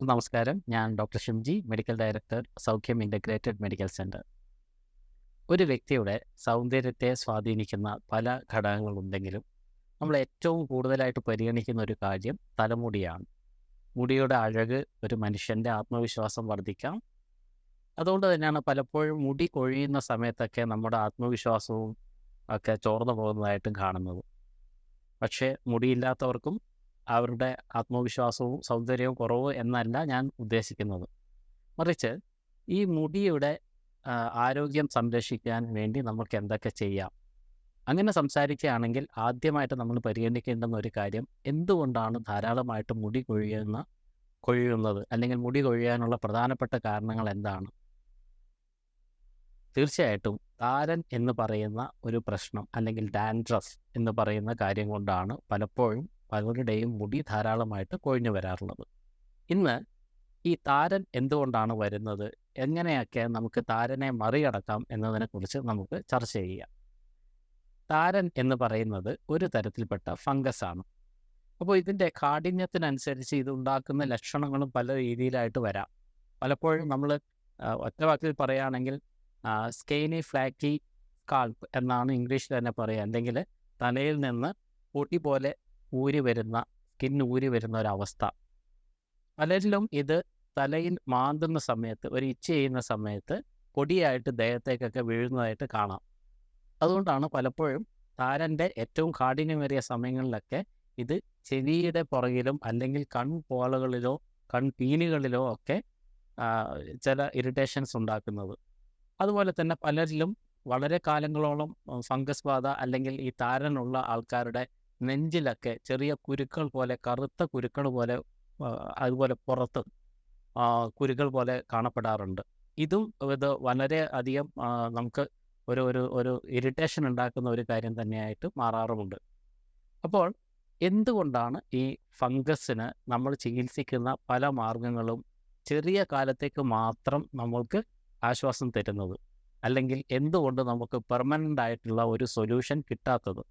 നമസ്കാരം. ഞാൻ doctor Shimji, medical director, Saukhyam integrated medical centre ഒരു വ്യക്തിയുടെ സൗന്ദര്യത്തെ സ്വാധീനിക്കുന്ന പല ഘടകങ്ങളുണ്ടെങ്കിലും, നമ്മൾ ഏറ്റവും കൂടുതലായിട്ട് പരിഗണിക്കുന്ന ഒരു കാര്യം തലമുടിയാണ്. മുടിയുടെ അഴക് ഒരു മനുഷ്യന്റെ ആത്മവിശ്വാസം വർദ്ധിക്കാം. അതുകൊണ്ട് തന്നെയാണ് പലപ്പോഴും മുടി കൊഴിയുന്ന സമയത്തൊക്കെ നമ്മുടെ ആത്മവിശ്വാസവും ഒക്കെ ചോർന്നു പോകുന്നതായിട്ടും കാണുന്നത്. പക്ഷേ മുടിയില്ലാത്തവർക്കും അവരുടെ ആത്മവിശ്വാസവും സൗന്ദര്യവും കുറവ് എന്നല്ല ഞാൻ ഉദ്ദേശിക്കുന്നത്. മറിച്ച് ഈ മുടിയുടെ ആരോഗ്യം സംരക്ഷിക്കാൻ വേണ്ടി നമുക്ക് എന്തൊക്കെ ചെയ്യാം? അങ്ങനെ സംസാരിക്കുകയാണെങ്കിൽ ആദ്യമായിട്ട് നമ്മൾ പരിഗണിക്കേണ്ടുന്ന ഒരു കാര്യം എന്തുകൊണ്ടാണ് ധാരാളമായിട്ട് മുടി കൊഴിയുന്ന കൊഴിയുന്നത്? അല്ലെങ്കിൽ മുടി കൊഴിയാനുള്ള പ്രധാനപ്പെട്ട കാരണങ്ങൾ എന്താണ്? തീർച്ചയായിട്ടും താരൻ എന്ന് പറയുന്ന ഒരു പ്രശ്നം അല്ലെങ്കിൽ ഡാൻഡ്രസ് എന്ന് പറയുന്ന കാര്യം കൊണ്ടാണ് പലപ്പോഴും പലരുടെയും മുടി ധാരാളമായിട്ട് കൊഴിഞ്ഞു വരാറുള്ളത്. ഇന്ന് ഈ താരൻ എന്തുകൊണ്ടാണ് വരുന്നത്? എങ്ങനെയൊക്കെ നമുക്ക് താരനെ മറികടക്കാം എന്നതിനെക്കുറിച്ച് നമുക്ക് ചർച്ച ചെയ്യാം. താരൻ എന്ന് പറയുന്നത് ഒരു തരത്തിൽപ്പെട്ട ഫംഗസ് ആണ് അപ്പോൾ ഇതിന്റെ കാഠിന്യത്തിനനുസരിച്ച് ഇത് ഉണ്ടാക്കുന്ന ലക്ഷണങ്ങളും പല രീതിയിലായിട്ട് വരാം. പലപ്പോഴും നമ്മൾ ഒറ്റ വാക്കിൽ പറയുകയാണെങ്കിൽ സ്കെയിനി ഫ്ലാക്കി സ്കാൾപ്പ് എന്നാണ് ഇംഗ്ലീഷിൽ തന്നെ പറയുക. അല്ലെങ്കിൽ തലയിൽ നിന്ന് പൊടി പോലെ ഊരി വരുന്ന സ്കിൻ ഊരി വരുന്ന ഒരവസ്ഥ. പലരിലും ഇത് തലയിൽ മാന്തുന്ന സമയത്ത് ഒരു ഇച്ച ചെയ്യുന്ന സമയത്ത് പൊടിയായിട്ട് ദേഹത്തേക്കൊക്കെ വീഴുന്നതായിട്ട് കാണാം. അതുകൊണ്ടാണ് പലപ്പോഴും താരന്റെ ഏറ്റവും കാഠിന്യമേറിയ സമയങ്ങളിലൊക്കെ ഇത് ചെവിയുടെ പുറകിലും അല്ലെങ്കിൽ കൺപോളകളിലോ കൺപീലികളിലോ ഒക്കെ ചില ഇറിറ്റേഷൻസ് ഉണ്ടാക്കുന്നത്. അതുപോലെ തന്നെ പലരിലും വളരെ കാലങ്ങളോളം ഫംഗസ് ബാധ അല്ലെങ്കിൽ ഈ താരനുള്ള ആൾക്കാരുടെ നെഞ്ചിലൊക്കെ ചെറിയ കുരുക്കൾ പോലെ കറുത്ത കുരുക്കൾ പോലെ അതുപോലെ പുറത്ത് കുരുക്കൾ പോലെ കാണപ്പെടാറുണ്ട്. ഇതും ഇത് വളരെ അധികം നമുക്ക് ഒരു ഒരു ഒരു ഇറിറ്റേഷൻ ഉണ്ടാക്കുന്ന ഒരു കാര്യം തന്നെയായിട്ട് മാറാറുമുണ്ട്. അപ്പോൾ എന്തുകൊണ്ടാണ് ഈ ഫംഗസിന് നമ്മൾ ചികിത്സിക്കുന്ന പല മാർഗങ്ങളും ചെറിയ കാലത്തേക്ക് മാത്രം നമ്മൾക്ക് ആശ്വാസം തരുന്നത്? അല്ലെങ്കിൽ എന്തുകൊണ്ട് നമുക്ക് പെർമനന്റ് ആയിട്ടുള്ള ഒരു സൊല്യൂഷൻ കിട്ടാത്തത്?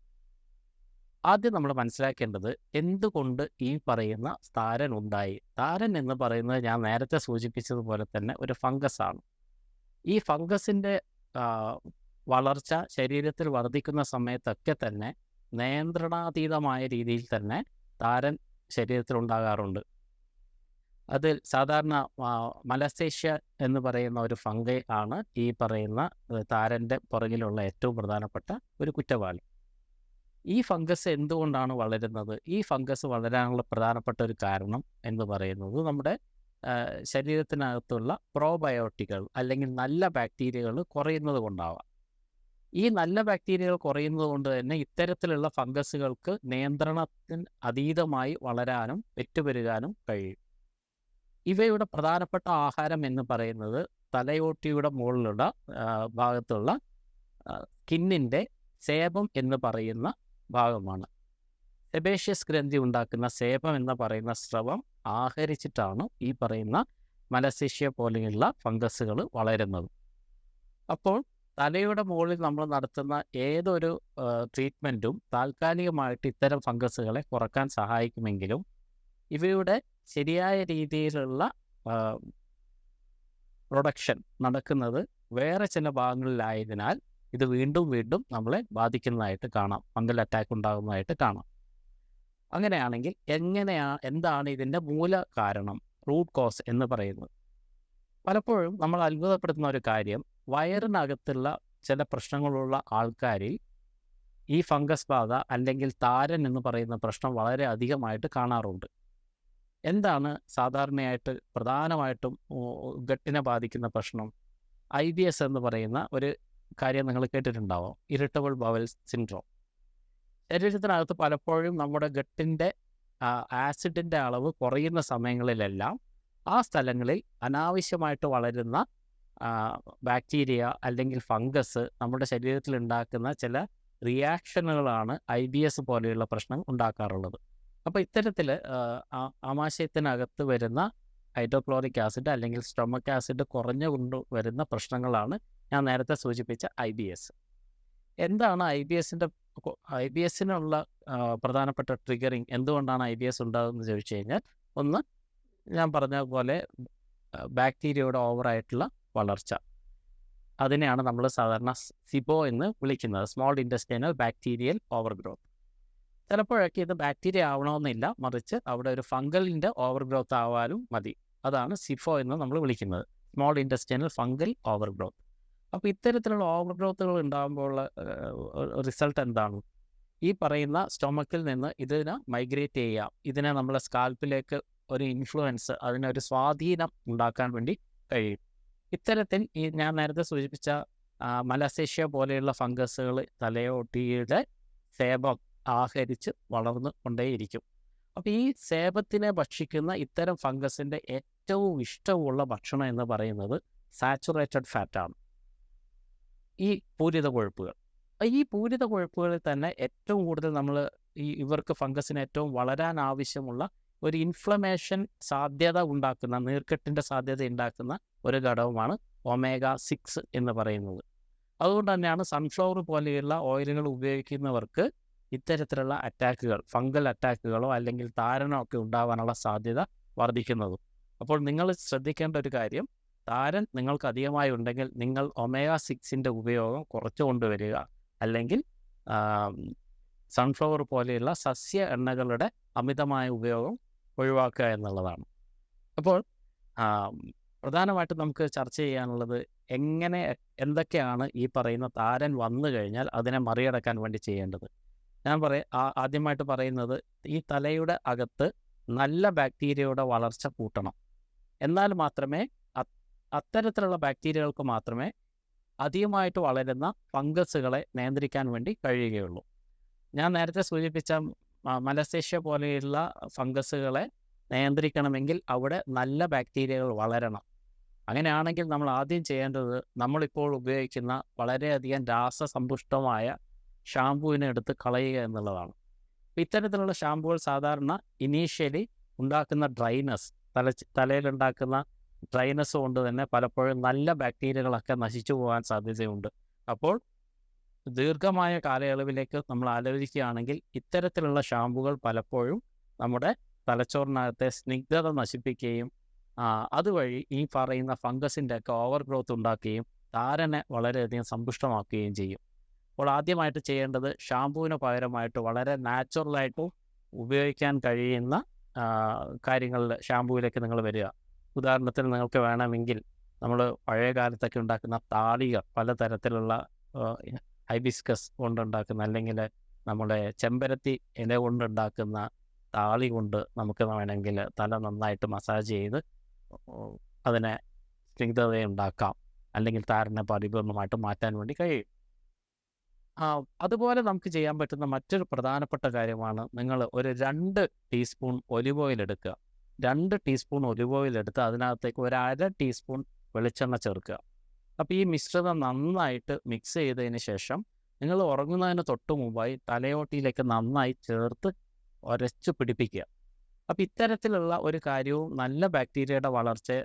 ആദ്യം നമ്മൾ മനസ്സിലാക്കേണ്ടത് എന്തുകൊണ്ട് ഈ പറയുന്ന താരൻ ഉണ്ടായി? താരൻ എന്ന് പറയുന്നത് ഞാൻ നേരത്തെ സൂചിപ്പിച്ചതുപോലെ തന്നെ ഒരു ഫംഗസ് ആണ് ഈ ഫംഗസിന്റെ വളർച്ച ശരീരത്തിൽ വർദ്ധിക്കുന്ന സമയത്തൊക്കെ തന്നെ നിയന്ത്രണാതീതമായ രീതിയിൽ തന്നെ താരൻ ശരീരത്തിൽ ഉണ്ടാകാറുണ്ട്. അതിൽ സാധാരണ മലസേഷ്യ എന്ന് പറയുന്ന ഒരു ഫംഗൈ ആണ് ഈ പറയുന്ന താരന്റെ പുറകിലുള്ള ഏറ്റവും പ്രധാനപ്പെട്ട ഒരു കുറ്റവാളി. ഈ ഫംഗസ് എന്തുകൊണ്ടാണ് വളരുന്നത്? ഈ ഫംഗസ് വളരാനുള്ള പ്രധാനപ്പെട്ട ഒരു കാരണം എന്ന് പറയുന്നത് നമ്മുടെ ശരീരത്തിനകത്തുള്ള പ്രോബയോട്ടിക്കുകൾ അല്ലെങ്കിൽ നല്ല ബാക്ടീരിയകൾ കുറയുന്നത് കൊണ്ടാവാം. ഈ നല്ല ബാക്ടീരിയകൾ കുറയുന്നത് കൊണ്ട് തന്നെ ഇത്തരത്തിലുള്ള ഫംഗസുകൾക്ക് നിയന്ത്രണത്തിന് അതീതമായി വളരാനും പെറ്റുപെരുകാനും കഴിയും. ഇവയുടെ പ്രധാനപ്പെട്ട ആഹാരം എന്ന് പറയുന്നത് തലയോട്ടിയുടെ മുകളിലുള്ള ഭാഗത്തുള്ള സ്കിന്നിന്റെ സേബം എന്ന് പറയുന്ന ഭാഗമാണ്. എബേഷ്യസ് ഗ്രന്ഥി ഉണ്ടാക്കുന്ന സേപം എന്ന് പറയുന്ന സ്രവം ആഹരിച്ചിട്ടാണ് ഈ പറയുന്ന മലസിഷ്യ പോലെയുള്ള ഫംഗസുകൾ വളരുന്നത്. അപ്പോൾ തലയുടെ മുകളിൽ നമ്മൾ നടത്തുന്ന ഏതൊരു ട്രീറ്റ്മെന്റും താൽക്കാലികമായിട്ട് ഇത്തരം ഫംഗസുകളെ കുറയ്ക്കാൻ സഹായിക്കുമെങ്കിലും ഇവയുടെ ശരിയായ രീതിയിലുള്ള പ്രൊഡക്ഷൻ നടക്കുന്നത് വേറെ ചില ഭാഗങ്ങളിലായതിനാൽ ഇത് വീണ്ടും വീണ്ടും നമ്മളെ ബാധിക്കുന്നതായിട്ട് കാണാം. ഫംഗൽ അറ്റാക്ക് ഉണ്ടാകുന്നതായിട്ട് കാണാം. അങ്ങനെയാണെങ്കിൽ എങ്ങനെയാ എന്താണ് ഇതിന്റെ മൂല കാരണം? റൂട്ട് കോസ് എന്ന് പറയുന്നത്? പലപ്പോഴും നമ്മൾ അത്ഭുതപ്പെടുത്തുന്ന ഒരു കാര്യം വയറിനകത്തുള്ള ചില പ്രശ്നങ്ങളുള്ള ആൾക്കാരിൽ ഈ ഫംഗസ് ബാധ അല്ലെങ്കിൽ താരൻ എന്ന് പറയുന്ന പ്രശ്നം വളരെ അധികമായിട്ട് കാണാറുണ്ട്. എന്താണ് സാധാരണയായിട്ട് പ്രധാനമായിട്ടും ഗട്ടിനെ ബാധിക്കുന്ന പ്രശ്നം? ഐബിഎസ് എന്ന് പറയുന്ന ഒരു കാര്യം നിങ്ങൾ കേട്ടിട്ടുണ്ടാവും ഇറിട്ടബിൾ ബവൽ സിൻഡ്രോം. ശരീരത്തിനകത്ത് പലപ്പോഴും നമ്മുടെ ഗട്ടിന്റെ ആസിഡിന്റെ അളവ് കുറയുന്ന സമയങ്ങളിലെല്ലാം ആ സ്ഥലങ്ങളിൽ അനാവശ്യമായിട്ട് വളരുന്ന ബാക്ടീരിയ അല്ലെങ്കിൽ ഫംഗസ് നമ്മുടെ ശരീരത്തിൽ ഉണ്ടാക്കുന്ന ചില റിയാക്ഷനുകളാണ് ഐ ബി എസ് പോലെയുള്ള പ്രശ്നം ഉണ്ടാക്കാറുള്ളത്. അപ്പോൾ ഇത്തരത്തിൽ ആമാശയത്തിനകത്ത് വരുന്ന ഹൈഡ്രോക്ലോറിക് ആസിഡ് അല്ലെങ്കിൽ സ്റ്റൊമക് ആസിഡ് കുറഞ്ഞു കൊണ്ട് വരുന്ന പ്രശ്നങ്ങളാണ് ഞാൻ നേരത്തെ സൂചിപ്പിച്ച ഐ ബി എസ്. എന്താണ് ഐ ബി എസിന്റെ ഐ ബി എസിനുള്ള പ്രധാനപ്പെട്ട ട്രിഗറിങ് എന്തുകൊണ്ടാണ് ഐ ബി എസ് ഉണ്ടാകുന്നത് ചോദിച്ചു കഴിഞ്ഞാൽ ഒന്ന് ഞാൻ പറഞ്ഞ പോലെ ബാക്ടീരിയയുടെ ഓവറായിട്ടുള്ള വളർച്ച. അതിനെയാണ് നമ്മൾ സാധാരണ സിബോ എന്ന് വിളിക്കുന്നത്. Small industrial bacterial overgrowth ചിലപ്പോഴൊക്കെ ഇത് ബാക്ടീരിയ ആവണമെന്നില്ല മറിച്ച് അവിടെ ഒരു ഫംഗലിന്റെ ഓവർ ഗ്രോത്ത് ആവാനും മതി. അതാണ് സിഫോ എന്ന് നമ്മൾ വിളിക്കുന്നത്. Small industrial fungal overgrowth അപ്പോൾ ഇത്തരത്തിലുള്ള ഓവർ ഗ്രോത്തുകൾ ഉണ്ടാകുമ്പോഴുള്ള റിസൾട്ട് എന്താണ്? ഈ പറയുന്ന സ്റ്റൊമക്കിൽ നിന്ന് ഇതിനെ മൈഗ്രേറ്റ് ചെയ്യാം ഇതിനെ നമ്മളെ സ്കാൽപ്പിലേക്ക് ഒരു ഇൻഫ്ലുവൻസ് അതിനൊരു സ്വാധീനം ഉണ്ടാക്കാൻ വേണ്ടി കഴിയും. ഇത്തരത്തിൽ ഈ ഞാൻ നേരത്തെ സൂചിപ്പിച്ച മലസേഷ്യ പോലെയുള്ള ഫംഗസുകൾ തലയോട്ടിയുടെ സേബം ആഹരിച്ച് വളർന്നു കൊണ്ടേയിരിക്കും. അപ്പോൾ ഈ സേബത്തിനെ ഭക്ഷിക്കുന്ന ഇത്തരം ഫംഗസിന്റെ ഏറ്റവും ഇഷ്ടമുള്ള ഭക്ഷണം എന്ന് പറയുന്നത് സാച്ചുറേറ്റഡ് ഫാറ്റാണ്. ഈ പൂരിത കൊഴുപ്പുകൾ. ഈ പൂരിത കൊഴുപ്പുകളിൽ തന്നെ ഏറ്റവും കൂടുതൽ നമ്മൾ ഈ ഇവർക്ക് ഫംഗസിന് ഏറ്റവും വളരാൻ ആവശ്യമുള്ള ഒരു ഇൻഫ്ലമേഷൻ സാധ്യത ഉണ്ടാക്കുന്ന നീർക്കെട്ടിന്റെ സാധ്യത ഉണ്ടാക്കുന്ന ഒരു ഘടകമാണ് ഒമേഗ സിക്സ് എന്ന് പറയുന്നത്. അതുകൊണ്ട് തന്നെയാണ് സൺഫ്ലവർ പോലെയുള്ള ഓയിലുകൾ ഉപയോഗിക്കുന്നവർക്ക് ഇത്തരത്തിലുള്ള അറ്റാക്കുകൾ ഫംഗൽ അറ്റാക്കുകളോ അല്ലെങ്കിൽ താരനോ ഒക്കെ ഉണ്ടാവാനുള്ള സാധ്യത വർദ്ധിക്കുന്നതും. അപ്പോൾ നിങ്ങൾ ശ്രദ്ധിക്കേണ്ട ഒരു കാര്യം താരൻ നിങ്ങൾക്ക് അധികമായി ഉണ്ടെങ്കിൽ നിങ്ങൾ ഒമേഗ സിക്സിന്റെ ഉപയോഗം കുറച്ച് കൊണ്ടുവരിക അല്ലെങ്കിൽ സൺഫ്ലവർ പോലെയുള്ള സസ്യ എണ്ണകളുടെ അമിതമായ ഉപയോഗം ഒഴിവാക്കുക എന്നുള്ളതാണ്. അപ്പോൾ പ്രധാനമായിട്ടും നമുക്ക് ചർച്ച ചെയ്യാനുള്ളത് എങ്ങനെ എന്തൊക്കെയാണ് ഈ പറയുന്ന താരൻ വന്നു കഴിഞ്ഞാൽ അതിനെ മറികടക്കാൻ വേണ്ടി ചെയ്യേണ്ടത്? ഞാൻ പറയ ആദ്യമായിട്ട് പറയുന്നത് ഈ തലയുടെ അകത്ത് നല്ല ബാക്ടീരിയയുടെ വളർച്ച കൂട്ടണം. എന്നാൽ മാത്രമേ അത്തരത്തിലുള്ള ബാക്ടീരിയകൾക്ക് മാത്രമേ അധികമായിട്ട് വളരുന്ന ഫംഗസുകളെ നിയന്ത്രിക്കാൻ വേണ്ടി കഴിയുകയുള്ളൂ. ഞാൻ നേരത്തെ സൂചിപ്പിച്ച മലസേഷ്യ പോലെയുള്ള ഫംഗസുകളെ നിയന്ത്രിക്കണമെങ്കിൽ അവിടെ നല്ല ബാക്ടീരിയകൾ വളരണം. അങ്ങനെയാണെങ്കിൽ നമ്മൾ ആദ്യം ചെയ്യേണ്ടത് നമ്മളിപ്പോൾ ഉപയോഗിക്കുന്ന വളരെയധികം രാസസമ്പുഷ്ടമായ ഷാമ്പുവിനെ എടുത്ത് കളയുക എന്നുള്ളതാണ്. ഇത്തരത്തിലുള്ള ഷാമ്പുകൾ സാധാരണ ഇനീഷ്യലി ഉണ്ടാക്കുന്ന ഡ്രൈനസ് തല തലയിലുണ്ടാക്കുന്ന ഡ്രൈനസ് കൊണ്ട് തന്നെ പലപ്പോഴും നല്ല ബാക്ടീരിയകളൊക്കെ നശിച്ചു പോകാൻ സാധ്യതയുണ്ട്. അപ്പോൾ ദീർഘമായ കാലയളവിലേക്ക് നമ്മൾ ആലോചിക്കുകയാണെങ്കിൽ ഇത്തരത്തിലുള്ള ഷാമ്പുകൾ പലപ്പോഴും നമ്മുടെ തലച്ചോറിനകത്തെ സ്നിഗ്ധത നശിപ്പിക്കുകയും അതുവഴി ഈ പറയുന്ന ഫംഗസിന്റെ ഒക്കെ ഓവർ ഗ്രോത്ത് ഉണ്ടാക്കുകയും താരനെ വളരെയധികം സമ്പുഷ്ടമാക്കുകയും ചെയ്യും. അപ്പോൾ ആദ്യമായിട്ട് ചെയ്യേണ്ടത് ഷാമ്പുവിന് പകരമായിട്ട് വളരെ നാച്ചുറലായിട്ട് ഉപയോഗിക്കാൻ കഴിയുന്ന കാര്യങ്ങളിൽ ഷാമ്പുവിലേക്ക് നിങ്ങൾ വരിക. ഉദാഹരണത്തിന് നിങ്ങൾക്ക് വേണമെങ്കിൽ നമ്മൾ പഴയ കാലത്തൊക്കെ ഉണ്ടാക്കുന്ന താളികൾ പലതരത്തിലുള്ള ഹൈബിസ്കസ് കൊണ്ടുണ്ടാക്കുന്ന അല്ലെങ്കിൽ നമ്മുടെ ചെമ്പരത്തി ഇല കൊണ്ടുണ്ടാക്കുന്ന താളി കൊണ്ട് നമുക്ക് വേണമെങ്കിൽ തല നന്നായിട്ട് മസാജ് ചെയ്ത് അതിനെ സ്നിഗ്ധതയുണ്ടാക്കാം. അല്ലെങ്കിൽ താരനെ പരിപൂർണമായിട്ട് മാറ്റാൻ വേണ്ടി കഴിയും. അതുപോലെ നമുക്ക് ചെയ്യാൻ പറ്റുന്ന മറ്റൊരു പ്രധാനപ്പെട്ട കാര്യമാണ് നിങ്ങൾ ഒരു രണ്ട് ടീസ്പൂൺ ഒലിവ് ഓയിൽ എടുക്കുക. രണ്ട് ടീസ്പൂൺ ഒലിവ് ഓയിൽ എടുത്ത് അതിനകത്തേക്ക് ഒരു അര ടീസ്പൂൺ വെളിച്ചെണ്ണ ചേർക്കുക. അപ്പോൾ ഈ മിശ്രിതം നന്നായിട്ട് മിക്സ് ചെയ്തതിന് ശേഷം നിങ്ങൾ ഉറങ്ങുന്നതിന് തൊട്ട് മുമ്പായി തലയോട്ടിയിലേക്ക് നന്നായി ചേർത്ത് ഒരച്ച് പിടിപ്പിക്കുക. അപ്പോൾ ഇത്തരത്തിലുള്ള ഒരു കാര്യവും നല്ല ബാക്ടീരിയയുടെ വളർച്ചയെ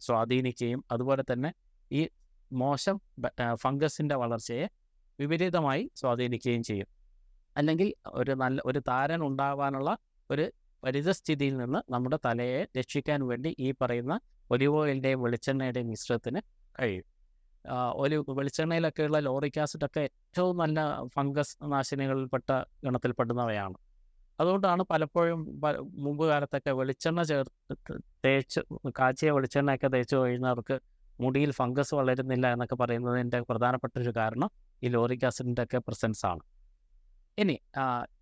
സ്വാധീനിക്കുകയും അതുപോലെ തന്നെ ഈ മോശം ഫംഗസിന്റെ വളർച്ചയെ വിപരീതമായി സ്വാധീനിക്കുകയും ചെയ്യും. അല്ലെങ്കിൽ ഒരു നല്ല ഒരു താരൻ ഉണ്ടാകാനുള്ള ഒരു പരിതസ്ഥിതിയിൽ നിന്ന് നമ്മുടെ തലയെ രക്ഷിക്കാൻ വേണ്ടി ഈ പറയുന്ന ഒലിവ് ഓയിലിന്റെയും വെളിച്ചെണ്ണയുടെയും മിശ്രിതത്തിന് കഴിയും. ഒലിവ് വെളിച്ചെണ്ണയിലൊക്കെയുള്ള ലോറിക് ആസിഡൊക്കെ ഏറ്റവും നല്ല ഫംഗസ് നാശിനികളിൽപ്പെട്ട ഗണത്തിൽപ്പെടുന്നവയാണ്. അതുകൊണ്ടാണ് പലപ്പോഴും മുമ്പ് കാലത്തൊക്കെ വെളിച്ചെണ്ണ ചേർത്ത് തേച്ച് കാച്ചിയ വെളിച്ചെണ്ണയൊക്കെ തേച്ച് കഴിയുന്നവർക്ക് മുടിയിൽ ഫംഗസ് വളരുന്നില്ല എന്നൊക്കെ പറയുന്നതിന്റെ പ്രധാനപ്പെട്ട ഒരു കാരണം ഈ ലോറിക് ആസിഡിന്റെ ഒക്കെ പ്രസൻസ് ആണ് ഇനി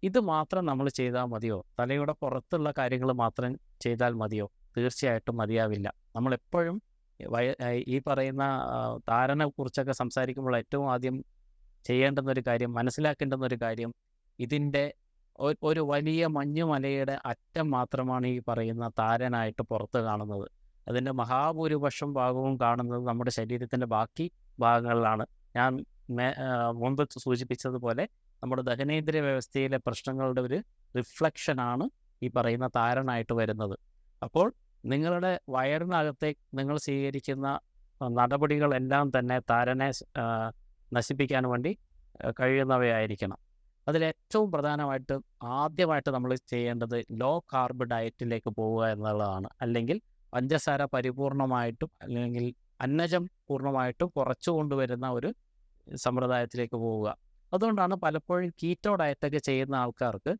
ഇത് മാത്രം നമ്മൾ ചെയ്താൽ മതിയോ? തലയുടെ പുറത്തുള്ള കാര്യങ്ങൾ മാത്രം ചെയ്താൽ മതിയോ? തീർച്ചയായിട്ടും മതിയാവില്ല. നമ്മളെപ്പോഴും വയ ഈ പറയുന്ന ധാരണ കുറിച്ചൊക്കെ സംസാരിക്കുമ്പോൾ ഏറ്റവും ആദ്യം ചെയ്യേണ്ടുന്ന ഒരു കാര്യം മനസ്സിലാക്കേണ്ടുന്ന ഒരു കാര്യം ഇതിന്റെ ഒരു വലിയ മഞ്ഞുമലയുടെ അറ്റം മാത്രമാണ് ഈ പറയുന്ന താരനായിട്ട് പുറത്ത് കാണുന്നത്. അതിന്റെ മഹാഭൂരിപക്ഷം ഭാഗവും കാണുന്നത് നമ്മുടെ ശരീരത്തിന്റെ ബാക്കി ഭാഗങ്ങളിലാണ്. ഞാൻ മുമ്പ് സൂചിപ്പിച്ചതുപോലെ നമ്മുടെ ദഹനേന്ദ്രിയ വ്യവസ്ഥയിലെ പ്രശ്നങ്ങളുടെ ഒരു റിഫ്ലക്ഷനാണ് ഈ പറയുന്ന താരനായിട്ട് വരുന്നത്. അപ്പോൾ നിങ്ങളുടെ വയറിനകത്തെ നിങ്ങൾ സ്വീകരിക്കുന്ന നടപടികളെല്ലാം തന്നെ താരനെ നശിപ്പിക്കാൻ വേണ്ടി കഴിയുന്നവയായിരിക്കണം. അതിലേറ്റവും പ്രധാനമായിട്ട് ആദ്യമായിട്ട് നമ്മൾ ചെയ്യേണ്ടത് ലോ കാർബ് ഡയറ്റിലേക്ക് പോവുക എന്നുള്ളതാണ്. അല്ലെങ്കിൽ പഞ്ചസാര പരിപൂർണമായിട്ടും അല്ലെങ്കിൽ അന്നജം പൂർണമായിട്ടും കുറച്ചു കൊണ്ടുവരുന്ന ഒരു സമ്പ്രദായത്തിലേക്ക് പോവുക. അതുകൊണ്ടാണ് പലപ്പോഴും കീറ്റോ ഡയറ്റൊക്കെ ചെയ്യുന്ന ആൾക്കാർക്ക്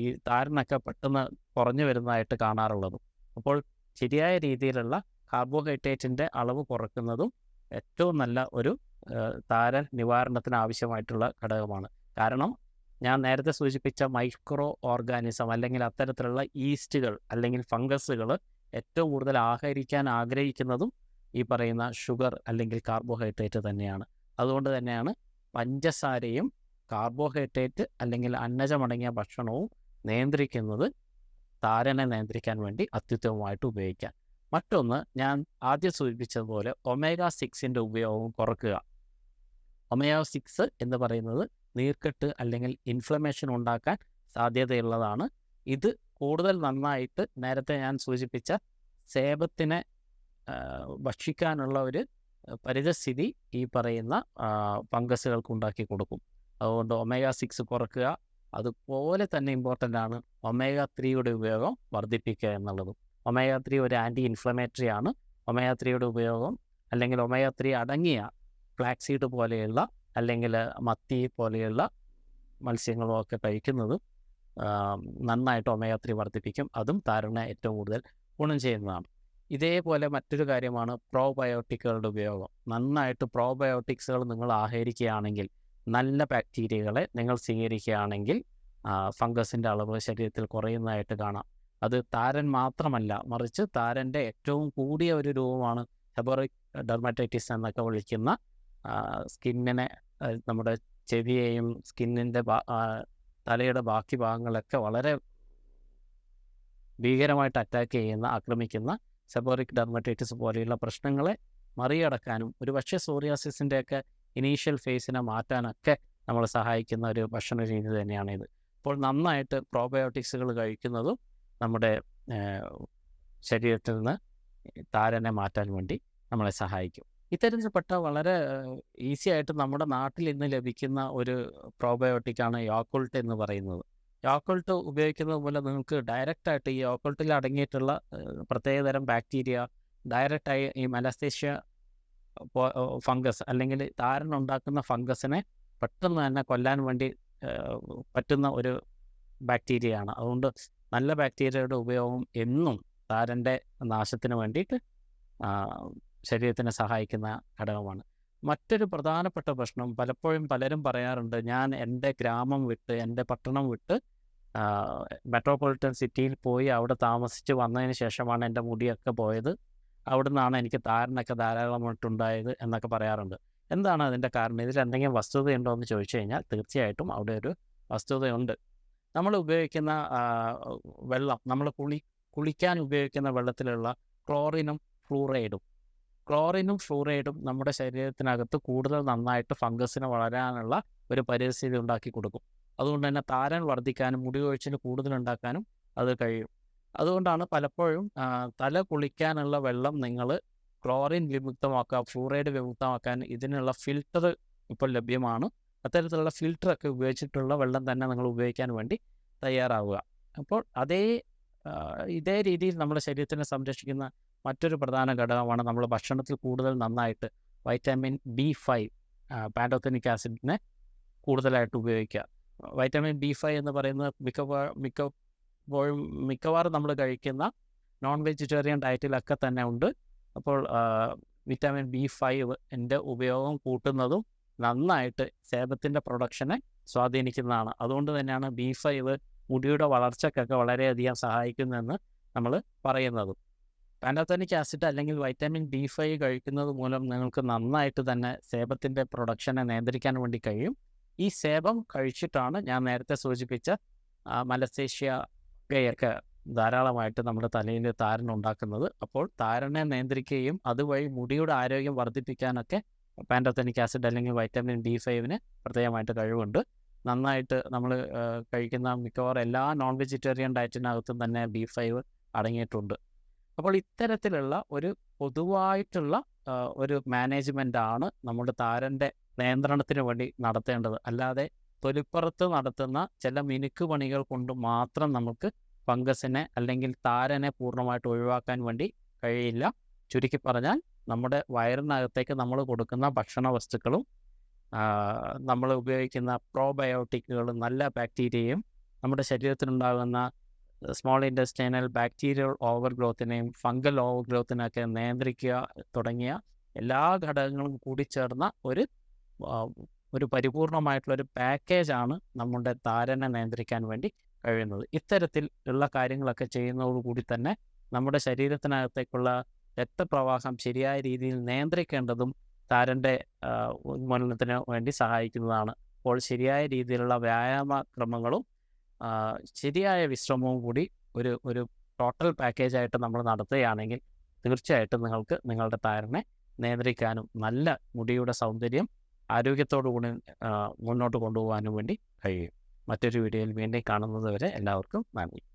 ഈ താരനൊക്കെ പെട്ടെന്ന് കുറഞ്ഞു വരുന്നതായിട്ട് കാണാറുള്ളത്. അപ്പോൾ ശരിയായ രീതിയിലുള്ള കാർബോഹൈഡ്രേറ്റിന്റെ അളവ് കുറയ്ക്കുന്നതും ഏറ്റവും നല്ല ഒരു താര താരൻ നിവാരണത്തിന് ആവശ്യമായിട്ടുള്ള ഘടകമാണ്. കാരണം ഞാൻ നേരത്തെ സൂചിപ്പിച്ച മൈക്രോ ഓർഗാനിസം അല്ലെങ്കിൽ അത്തരത്തിലുള്ള ഈസ്റ്റുകൾ അല്ലെങ്കിൽ ഫംഗസുകൾ ഏറ്റവും കൂടുതൽ ആഹരിക്കാൻ ആഗ്രഹിക്കുന്നതും ഈ പറയുന്ന ഷുഗർ അല്ലെങ്കിൽ കാർബോഹൈഡ്രേറ്റ് തന്നെയാണ്. അതുകൊണ്ട് തന്നെയാണ് പഞ്ചസാരയും കാർബോഹൈഡ്രേറ്റ് അല്ലെങ്കിൽ അന്നജമടങ്ങിയ ഭക്ഷണവും നിയന്ത്രിക്കുന്നത് താരനെ നിയന്ത്രിക്കാൻ വേണ്ടി അത്യുത്തമമായിട്ട് ഉപയോഗിക്കാം. മറ്റൊന്ന് ഞാൻ ആദ്യം സൂചിപ്പിച്ചതുപോലെ ഒമേഗ സിക്സിന്റെ ഉപയോഗം കുറക്കുക. ഒമേഗ സിക്സ് എന്ന് പറയുന്നത് നീർക്കെട്ട് അല്ലെങ്കിൽ ഇൻഫ്ലമേഷൻ ഉണ്ടാക്കാൻ സാധ്യതയുള്ളതാണ്. ഇത് കൂടുതൽ നന്നായിട്ട് നേരത്തെ ഞാൻ സൂചിപ്പിച്ച സേബത്തിനെ ഭക്ഷിക്കാനുള്ള ഒരു പരിതസ്ഥിതി ഈ പറയുന്ന ഫംഗസുകൾക്ക് ഉണ്ടാക്കി കൊടുക്കും. അതുകൊണ്ട് ഒമേഗ സിക്സ് കുറക്കുക. അതുപോലെ തന്നെ ഇമ്പോർട്ടന്റ് ആണ് ഒമേഗ ത്രീയുടെ ഉപയോഗം വർദ്ധിപ്പിക്കുക എന്നുള്ളതും. ഒമേഗ ത്രീ ഒരു ആന്റി ഇൻഫ്ലമേറ്ററി ആണ്. ഒമേഗ ത്രീയുടെ ഉപയോഗം അല്ലെങ്കിൽ ഒമേഗ ത്രീ അടങ്ങിയ ഫ്ലാക്സീഡ് പോലെയുള്ള അല്ലെങ്കിൽ മത്തി പോലെയുള്ള മത്സ്യങ്ങളും ഒക്കെ കഴിക്കുന്നത് നന്നായിട്ട് ഒമേഗ ത്രീ വർദ്ധിപ്പിക്കും. അതും താരനെ ഏറ്റവും കൂടുതൽ ഗുണം ചെയ്യുന്നതാണ്. ഇതേപോലെ മറ്റൊരു കാര്യമാണ് പ്രോബയോട്ടിക്കുകളുടെ ഉപയോഗം. നന്നായിട്ട് പ്രോബയോട്ടിക്സുകൾ നിങ്ങൾ ആഹരിക്കുകയാണെങ്കിൽ നല്ല ബാക്ടീരിയകളെ നിങ്ങൾ സ്വീകരിക്കുകയാണെങ്കിൽ ഫംഗസിന്റെ അളവ് ശരീരത്തിൽ കുറയുന്നതായിട്ട് കാണാം. അത് താരൻ മാത്രമല്ല മറിച്ച് താരന്റെ ഏറ്റവും കൂടിയ ഒരു രൂപമാണ് ഹെബറിക് ഡെർമറ്റൈറ്റിസ് എന്നൊക്കെ വിളിക്കുന്ന സ്കിന്നിനെ നമ്മുടെ ചെവിയെയും സ്കിന്നിന്റെ തലയുടെ ബാക്കി ഭാഗങ്ങളൊക്കെ വളരെ ഭീകരമായിട്ട് അറ്റാക്ക് ചെയ്യുന്ന ആക്രമിക്കുന്ന സെബോറിക് ഡെർമറ്റൈറ്റിസ് പോലെയുള്ള പ്രശ്നങ്ങളെ മറികടക്കാനും ഒരു പക്ഷേ സോറിയാസിസിന്റെയൊക്കെ ഇനീഷ്യൽ ഫേസിനെ മാറ്റാനൊക്കെ നമ്മളെ സഹായിക്കുന്ന ഒരു ഭക്ഷണ രീതി തന്നെയാണിത്. അപ്പോൾ നന്നായിട്ട് പ്രോബയോട്ടിക്സുകൾ കഴിക്കുന്നതും നമ്മുടെ ശരീരത്തിൽ നിന്ന് താരനെ മാറ്റാൻ വേണ്ടി നമ്മളെ സഹായിക്കും. ഇത്തരത്തിൽപ്പെട്ട വളരെ ഈസി ആയിട്ട് നമ്മുടെ നാട്ടിൽ ഇന്ന് ലഭിക്കുന്ന ഒരു പ്രോബയോട്ടിക്കാണ് യോക്കുൾട്ട് എന്ന് പറയുന്നത്. യാക്കുൾട്ട് ഉപയോഗിക്കുന്നത് മൂലം നിങ്ങൾക്ക് ഡയറക്റ്റായിട്ട് ഈ യാക്കുൾട്ടിൽ അടങ്ങിയിട്ടുള്ള പ്രത്യേക പ്രത്യേകതരം ബാക്ടീരിയ ഡയറക്റ്റായി ഈ മലസ്തേഷ്യ ഫംഗസ് അല്ലെങ്കിൽ താരനുണ്ടാക്കുന്ന ഫംഗസിനെ പെട്ടെന്ന് തന്നെ കൊല്ലാൻ വേണ്ടി പറ്റുന്ന ഒരു ബാക്ടീരിയയാണ് അതുകൊണ്ട് നല്ല ബാക്ടീരിയയുടെ ഉപയോഗം എന്നും താരന്റെ നാശത്തിന് വേണ്ടിയിട്ട് ശരീരത്തിനെ സഹായിക്കുന്ന ഘടകമാണ്. മറ്റൊരു പ്രധാനപ്പെട്ട പ്രശ്നം പലപ്പോഴും പലരും പറയാറുണ്ട് ഞാൻ എന്റെ ഗ്രാമം വിട്ട് എന്റെ പട്ടണം വിട്ട് മെട്രോപൊളിറ്റൻ സിറ്റിയിൽ പോയി അവിടെ താമസിച്ച് വന്നതിന് ശേഷമാണ് എന്റെ മുടിയൊക്കെ പോയത്. അവിടെ നിന്നാണ് എനിക്ക് താരനൊക്കെ ധാരാളമായിട്ടുണ്ടായത് എന്നൊക്കെ പറയാറുണ്ട്. എന്താണ് അതിന്റെ കാരണം? ഇതിൽ എന്തെങ്കിലും വസ്തുതയുണ്ടോ എന്ന് ചോദിച്ചു കഴിഞ്ഞാൽ തീർച്ചയായിട്ടും അവിടെ ഒരു വസ്തുതയുണ്ട്. നമ്മൾ ഉപയോഗിക്കുന്ന വെള്ളം നമ്മൾ കുളി കുളിക്കാൻ ഉപയോഗിക്കുന്ന വെള്ളത്തിലുള്ള ക്ലോറിനും ഫ്ലൂറൈഡും ക്ലോറിനും ഫ്ലൂറൈഡും നമ്മുടെ ശരീരത്തിനകത്ത് കൂടുതൽ നന്നായിട്ട് ഫംഗസിന് വളരാനുള്ള ഒരു പരിസ്ഥിതി ഉണ്ടാക്കി കൊടുക്കും. അതുകൊണ്ട് തന്നെ താരൻ വർദ്ധിക്കാനും മുടി കൊഴിച്ചിൽ കൂടുതൽ ഉണ്ടാക്കാനും അത് കഴിയും. അതുകൊണ്ടാണ് പലപ്പോഴും തല കുളിക്കാനുള്ള വെള്ളം നിങ്ങൾ ക്ലോറിൻ വിമുക്തമാക്കുക ഫ്ലൂറൈഡ് വിമുക്തമാക്കാൻ ഇതിനുള്ള ഫിൽറ്റർ ഇപ്പോൾ ലഭ്യമാണ്. അത്തരത്തിലുള്ള ഫിൽട്ടറൊക്കെ ഉപയോഗിച്ചിട്ടുള്ള വെള്ളം തന്നെ നിങ്ങൾ ഉപയോഗിക്കാൻ വേണ്ടി തയ്യാറാവുക. അപ്പോൾ അതേ ഇതേ രീതിയിൽ നമ്മുടെ ശരീരത്തിനെ സംരക്ഷിക്കുന്ന മറ്റൊരു പ്രധാന ഘടകമാണ് നമ്മൾ ഭക്ഷണത്തിൽ കൂടുതൽ നന്നായിട്ട് വൈറ്റമിൻ ബി ഫൈവ് പാൻഡോത്തനിക് ആസിഡിനെ കൂടുതലായിട്ട് ഉപയോഗിക്കുക. വൈറ്റമിൻ ബി ഫൈവ് എന്ന് പറയുന്നത് മിക്കവാ മിക്കപ്പോഴും മിക്കവാറും നമ്മൾ കഴിക്കുന്ന നോൺ വെജിറ്റേറിയൻ ഡയറ്റിലൊക്കെ തന്നെ ഉണ്ട്. അപ്പോൾ വിറ്റാമിൻ ബി ഫൈവ് എന്റെ ഉപയോഗം കൂട്ടുന്നതും നന്നായിട്ട് സേബത്തിന്റെ പ്രൊഡക്ഷനെ സ്വാധീനിക്കുന്നതാണ്. അതുകൊണ്ട് തന്നെയാണ് ബി ഫൈവ് മുടിയുടെ വളർച്ചയ്ക്കൊക്കെ വളരെയധികം സഹായിക്കുന്നതെന്ന് നമ്മൾ പറയുന്നതും. പാൻഡോത്തനിക് ആസിഡ് അല്ലെങ്കിൽ വൈറ്റാമിൻ ബി ഫൈവ് കഴിക്കുന്നത് മൂലം നിങ്ങൾക്ക് നന്നായിട്ട് തന്നെ സേബത്തിന്റെ പ്രൊഡക്ഷനെ നിയന്ത്രിക്കാൻ വേണ്ടി കഴിയും. ഈ സേബം കഴിച്ചിട്ടാണ് ഞാൻ നേരത്തെ സൂചിപ്പിച്ച മലസേഷ്യ പേയൊക്കെ ധാരാളമായിട്ട് നമ്മുടെ തലയിൽ താരൻ ഉണ്ടാക്കുന്നത്. അപ്പോൾ താരനെ നിയന്ത്രിക്കുകയും അതുവഴി മുടിയുടെ ആരോഗ്യം വർദ്ധിപ്പിക്കാനൊക്കെ പാൻഡോത്തനിക് ആസിഡ് അല്ലെങ്കിൽ വൈറ്റമിൻ ബി ഫൈവിന് പ്രത്യേകമായിട്ട് കഴിവുണ്ട്. നന്നായിട്ട് നമ്മൾ കഴിക്കുന്ന മിക്കവാറും എല്ലാ നോൺ വെജിറ്റേറിയൻ ഡയറ്റിനകത്തും തന്നെ ബി ഫൈവ് അടങ്ങിയിട്ടുണ്ട്. അപ്പോൾ ഇത്തരത്തിലുള്ള ഒരു പൊതുവായിട്ടുള്ള ഒരു മാനേജ്മെന്റ് ആണ് നമ്മുടെ താരന്റെ നിയന്ത്രണത്തിന് വേണ്ടി നടത്തേണ്ടത്. അല്ലാതെ തൊലിപ്പുറത്ത് നടത്തുന്ന ചില മിനുക്ക് പണികൾ കൊണ്ട് മാത്രം നമുക്ക് ഫംഗസിനെ അല്ലെങ്കിൽ താരനെ പൂർണമായിട്ട് ഒഴിവാക്കാൻ വേണ്ടി കഴിയില്ല. ചുരുക്കി പറഞ്ഞാൽ നമ്മുടെ വയറിനകത്തേക്ക് നമ്മൾ കൊടുക്കുന്ന ഭക്ഷണ വസ്തുക്കളും നമ്മൾ ഉപയോഗിക്കുന്ന പ്രോബയോട്ടിക്കുകളും നല്ല ബാക്ടീരിയയും നമ്മുടെ ശരീരത്തിലുണ്ടാകുന്ന സ്മോൾ ഇൻഡസ്റ്റൈനൽ ബാക്ടീരിയൽ ഓവർ ഗ്രോത്തിനെയും ഫംഗൽ ഓവർ ഗ്രോത്തിനൊക്കെ നിയന്ത്രിക്കുക തുടങ്ങിയ എല്ലാ ഘടകങ്ങളും കൂടി ചേർന്ന ഒരു ഒരു പരിപൂർണമായിട്ടുള്ള ഒരു പാക്കേജാണ് നമ്മുടെ താരനെ നിയന്ത്രിക്കാൻ വേണ്ടി കഴിയുന്നത്. ഇത്തരത്തിൽ ഉള്ള കാര്യങ്ങളൊക്കെ ചെയ്യുന്നതോടുകൂടി തന്നെ നമ്മുടെ ശരീരത്തിനകത്തേക്കുള്ള രക്തപ്രവാഹം ശരിയായ രീതിയിൽ നിയന്ത്രിക്കേണ്ടതും താരന്റെ ഉന്മൂലനത്തിന് വേണ്ടി സഹായിക്കുന്നതാണ്. അപ്പോൾ ശരിയായ രീതിയിലുള്ള വ്യായാമ ക്രമങ്ങളും ശരിയായ വിശ്രമവും കൂടി ഒരു ഒരു ടോട്ടൽ പാക്കേജ് ആയിട്ട് നമ്മൾ നടത്തുകയാണെങ്കിൽ തീർച്ചയായിട്ടും നിങ്ങൾക്ക് നിങ്ങളുടെ താരനെ നിയന്ത്രിക്കാനും നല്ല മുടിയുടെ സൗന്ദര്യം ആരോഗ്യത്തോടു കൂടി മുന്നോട്ട് കൊണ്ടുപോകാനും വേണ്ടി കഴിയും. മറ്റൊരു വീഡിയോയിൽ വീണ്ടും കാണുന്നത് വരെ എല്ലാവർക്കും നന്ദി.